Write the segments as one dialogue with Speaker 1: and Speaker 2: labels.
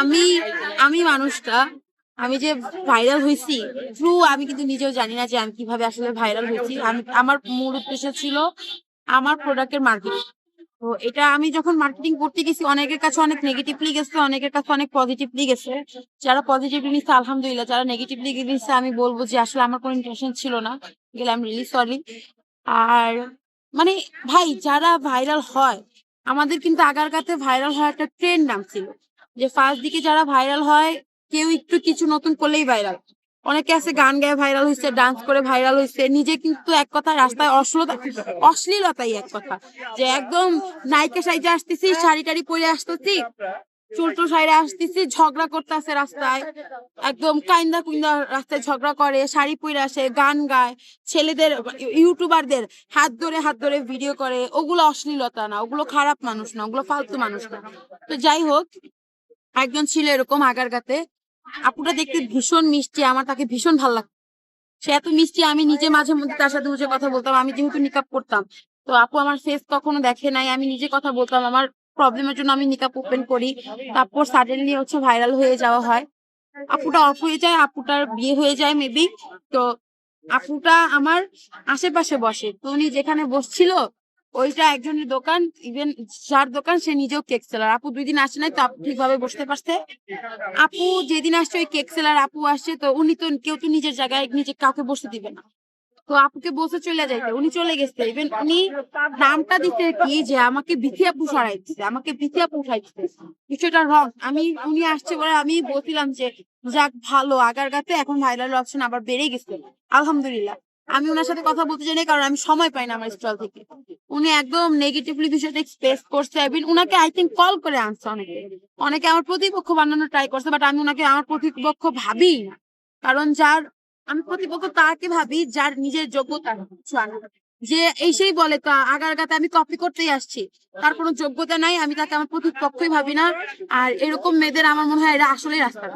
Speaker 1: আমি আমি মানুষটা, আমি যে ভাইরাল হয়েছি ট্রু আমি কিন্তু নিজেও জানি না যে আমি কীভাবে আসলে ভাইরাল হয়েছি। আমি, আমার মূল উদ্দেশ্য ছিল আমার প্রোডাক্টের মার্কেটিং তো এটা আমি যখন মার্কেটিং করতে গেছি, অনেকের কাছে অনেক নেগেটিভলি গেছে, অনেকের কাছে অনেক পজিটিভলি গেছে। যারা পজিটিভলি নিচ্ছে, আলহামদুলিল্লাহ, যারা নেগেটিভলি নিচ্ছে, আমি বলব যে আসলে আমার কোনো ইন্টেনশন ছিল না, গেলে আমি রিলি সরি আর মানে ভাই, যারা ভাইরাল হয়, আমাদের কিন্তু আগারগাতে ভাইরাল হওয়ার একটা ট্রেন্ড নাম ছিল। যে ফার্স্ট দিকে যারা ভাইরাল হয়, কেউ একটু কিছু নতুন করলেই ভাইরাল অনেকে আছে গান গায়ে ভাইরাল হয়েছে ডান্স করে ভাইরাল হয়েছে নিজে কিন্তু এক কথা রাস্তায় অশ্লীলতা অশ্লীলতাই এক কথা। যে একদম নায়িকা সাইজে আসতেছি, শাড়ি টাড়ি পরে আসতেছি চুলটু সাইডে আসতেছি, ঝগড়া করতে রাস্তায়। একদম কাইন্দা কুইন্দা রাস্তায় ঝগড়া করে, শাড়ি পরে আসে, গান গায়, ছেলেদের, ইউটিউবারদের হাত ধরে হাত ধরে ভিডিও করে। ওগুলো অশ্লীলতা না, ওগুলো খারাপ মানুষ না, ওগুলো ফালতু মানুষ না। তো যাই হোক একজন ছিল এরকম আগার আগারগাতে। আপুটা দেখতে ভীষণ মিষ্টি, আমার তাকে ভীষণ ভালো লাগতো। সে এত মিষ্টি, আমি নিজে মাঝে মধ্যে তার সাথে বসে কথা বলতাম। আমি যেহেতু নিকাপ করতাম, তো আপু আমার ফেস কখনো দেখে নাই। আমি নিজে কথা বলতাম, আমার প্রবলেমের জন্য আমি নিকাপ ওপেন করি। তারপর সাডেনলি হচ্ছে ভাইরাল হয়ে যাওয়া হয়। আপুটা অফ হয়ে যায়, আপুটার বিয়ে হয়ে যায় মেবি তো আপুটা আমার আশেপাশে বসে। তো উনি যেখানে বসছিল ওইটা একজনের দোকান ইভেন যার দোকান সে নিজেও কেক সেলার আপু দুই দিন আসে নাই তো আপু ঠিকভাবে বসতে পারছে? আপু যেদিন আসছে ওই কেক সেলার আপু আসছে তো উনি তো কেউ তো নিজের জায়গায় নিজে কাউকে বসতে দিবে না। তো আপুকে বসে চলে যাইতে। উনি চলে গেছে। ইভেন উনি নামটা দিতে কি যে আমাকে বিথি আপু সরাই দিচ্ছে আমাকে বিথি আপু উঠাই দিচ্ছে বিষয়টা রং আমি, উনি আসছে বলে আমি বলছিলাম যে, যাক, ভালো। আগার গাতে এখন ভাইরাল অপশন আবার বেড়ে গেছে। আলহামদুলিল্লাহ। আমি ওনার সাথে কথা বলতে চাই না কারণ আমি সময় পাই না আমার স্টল থেকে। উনি একদম নেগেটিভলি বিষয়টা এক্সপ্রেস করছে। ইভেন উনাকে আই থিঙ্ক কল করে আনছে অনেকে। অনেকে আমার প্রতিপক্ষ বানানোর ট্রাই করছে বাট আমি উনাকে, আমার প্রতিপক্ষ ভাবি না। কারণ যার, আমি প্রতিপক্ষ তাকে ভাবি যার নিজের যোগ্যতা। যে এই সেই বলে, তা আগার গাতে আমি কপি করতেই আসছি। তার কোনো যোগ্যতা নাই, আমি তাকে আমার প্রতিপক্ষই ভাবি না। আর এরকম মেয়েদের আমার মনে হয় এরা আসলে রাস্তা।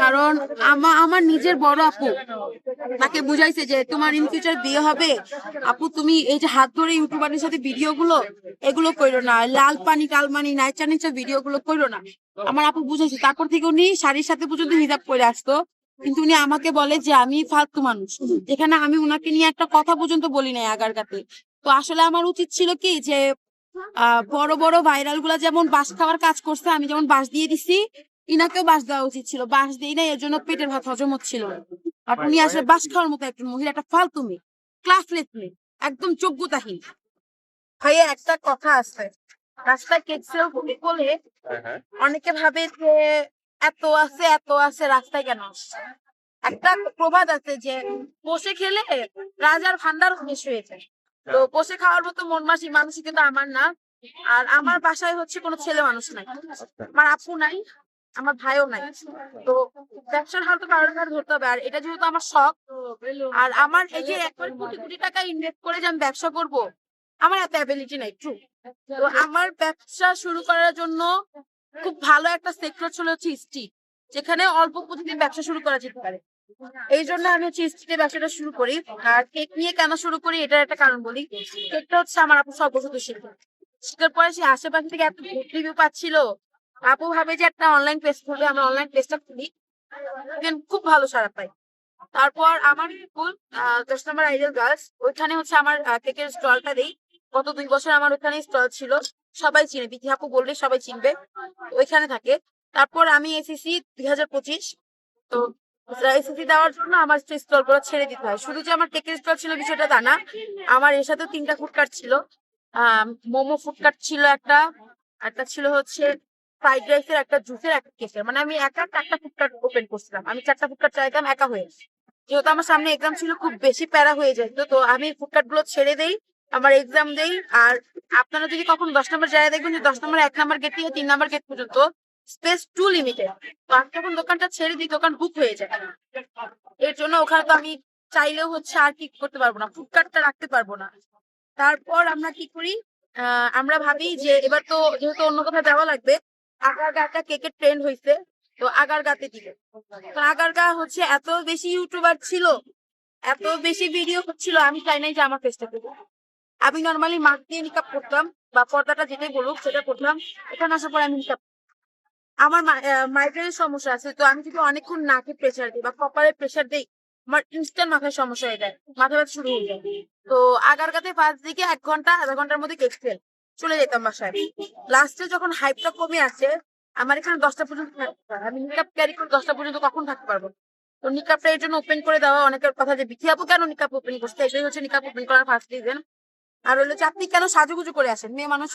Speaker 1: কারণ আমার আমার নিজের বড় আপু, তাকে বুঝাইছে যে তোমার ইন ফিউচার বিয়ে হবে। আপু, তুমি এই যে হাত ধরে ইউটিউবারের সাথে ভিডিও গুলো এগুলো করো না। লাল পানি, কাল নাইচা নিচা ভিডিও গুলো করো না। আমার আপু বুঝাইছে, তারপর থেকে উনি শাড়ির সাথে পর্যন্ত হিজাব করে আসতো। কিন্তু উনি আমাকে বলে যে আমি ফালতু মানুষ। যেখানে আমি উনাকে নিয়ে একটা কথা পর্যন্ত বলি নাই আগারগাতে। তো আসলে আমার উচিত ছিল কি যে বড় বড় ভাইরালগুলা যেমন বাস খাওয়ার কাজ করছে আমি যেমন বাস দিয়ে দিছি ইনাকেও বাস দেওয়া উচিত ছিল। বাস দিই না এর জন্য পেটের ভাত হজম হচ্ছিল আর উনি আসলে বাস খাওয়ার মতো একজন মহিলা একটা ফালতু মেয়ে ক্লাসলেস মেয়ে একদম যোগ্যতাহীন। ভাইয়া একটা কথা আছে। রাস্তায় কেক সেল বলে অনেকে ভাবে যে এত আছে এত আছে রাস্তায় কেন? আসছে একটা প্রবাদ আছে যে বসে খেলে রাজার ভান্ডার শেষ হয়ে যায়। তো বসে খাওয়ার মতো মন মাসি মানুষই কিন্তু আমার না। আর আমার বাসায় হচ্ছে কোনো ছেলে মানুষ নাই। আমার আপু নাই আমার ভাইও নাই। তো ব্যবসার হাল তো কারোর কারও ধরতে হবে। আর এটা যেহেতু আমার শখ আর আমার এই যে একবার কোটি কোটি টাকা ইনভেস্ট করে যে আমি ব্যবসা করব আমার এত অ্যাবিলিটি নাই ট্রু তো আমার ব্যবসা শুরু করার জন্য খুব ভালো একটা সেক্টর ছিল হচ্ছে স্ট্রিট যেখানে অল্প পুঁজিতে ব্যবসা শুরু করা যেতে পারে। এই জন্য আমি হচ্ছে স্ট্রিটে ব্যবসাটা শুরু করি। আর কেক নিয়ে কেন শুরু করি এটার একটা কারণ বলি। কেকটা হচ্ছে আমার আপু বছর শিখে শিখার পরে সে আশেপাশে থেকে এত রিভিউ পাচ্ছিল। আপু ভাবে যে একটা অনলাইন পেজ খুলবে, আমরা অনলাইন পেজটা খুলি। খুব ভালো সারা পাই। তারপর আমার স্কুল দশ নম্বর আইডিয়াল গার্লস ওইখানে হচ্ছে আমার কেকের স্টলটা দেই। গত দুই বছর আমার ওখানে স্টল ছিল। সবাই চিনে বিথি আপু বললে সবাই চিনবে, ওইখানে থাকে। তারপর আমি এসেসি দুই হাজার পঁচিশ। তো এসএসসি দেওয়ার জন্য আমার স্টলগুলো ছেড়ে দিতে হয়। শুধু যে আমার কেকের স্টল ছিল বিষয়টা তা না, আমার এর সাথে তিনটা ফুডকার্ট ছিল। মোমো ফুডকার্ট ছিল একটা একটা ছিল হচ্ছে ফ্রাইড রাইসের একটা জুসের একটা কেকের মানে আমি একা চারটা ফুডকার্ট ওপেন করছিলাম। আমি চারটা ফুডকার্ট চাইতাম, একা হয়ে। যেহেতু আমার সামনে এক্সাম ছিল, খুব বেশি প্যারা হয়ে যেত, তো আমি ফুডকার্টগুলো ছেড়ে দেই। আমার এক্সাম দেই। আর আপনারা যদি কখন দশ নম্বর জায়গায় দেখবেন যে দশ নম্বর এক নম্বর গেট থেকে তিন নম্বর গেট পর্যন্ত স্পেস টু লিমিটেড তো আমি যখন দোকানটা ছেড়ে দিই, দোকান বুক হয়ে যায়। এর জন্য ওখানে তো আমি চাইলেও হচ্ছে আর কি করতে পারব না ফুডকার্টটা রাখতে পারব না। তারপর আমরা কি করি আমরা ভাবি যে এবার তো যেহেতু অন্য কোথাও যাওয়া লাগবে আগারগা একটা কেকের ট্রেন্ড হয়েছে তো আগারগাতে তো আগারগা হচ্ছে এত বেশি ইউটিউবার ছিল, এত বেশি ভিডিও হচ্ছিল, আমি চাই নাই যে আমার পেজটা দেবো আমি নর্মালি মাস্ক দিয়ে নিকাপ করতাম বা পর্দাটা যেটাই বলুক সেটা করতাম, এখানে আসার পর আমি নিকাপ আমার মাইগ্রেনের সমস্যা আছে, তো আমি যদি অনেকক্ষণ নাকে প্রেশার দিই বা কপালে প্রেশার দিই, আমার ইনস্ট্যান্ট মাথায় সমস্যা হয়ে যায়, মাথা ব্যথা শুরু হয়ে যায়। তো আগারগাতে ফার্স্ট দিকে এক ঘণ্টা, আধা ঘণ্টার মধ্যে কেক ফেল, চলে যেতাম বাসায়। লাস্টে যখন হাইপটা কমে আসে, আমার এখানে দশটা পর্যন্ত আমি নিকাপ ক্যারি করে দশটা পর্যন্ত কখন থাকতে পারব? তো নিকাপটা এর জন্য ওপেন করে দেওয়া অনেকের কথা যে বিথি আপু, কেন নিকাপ ওপেন করছে? এটাই হচ্ছে নিকাপ ওপেন করার ফার্স্ট রিজন আর হলো যে আপনি কেন সাজুগুজু করে আসেন? মেয়ে মানুষ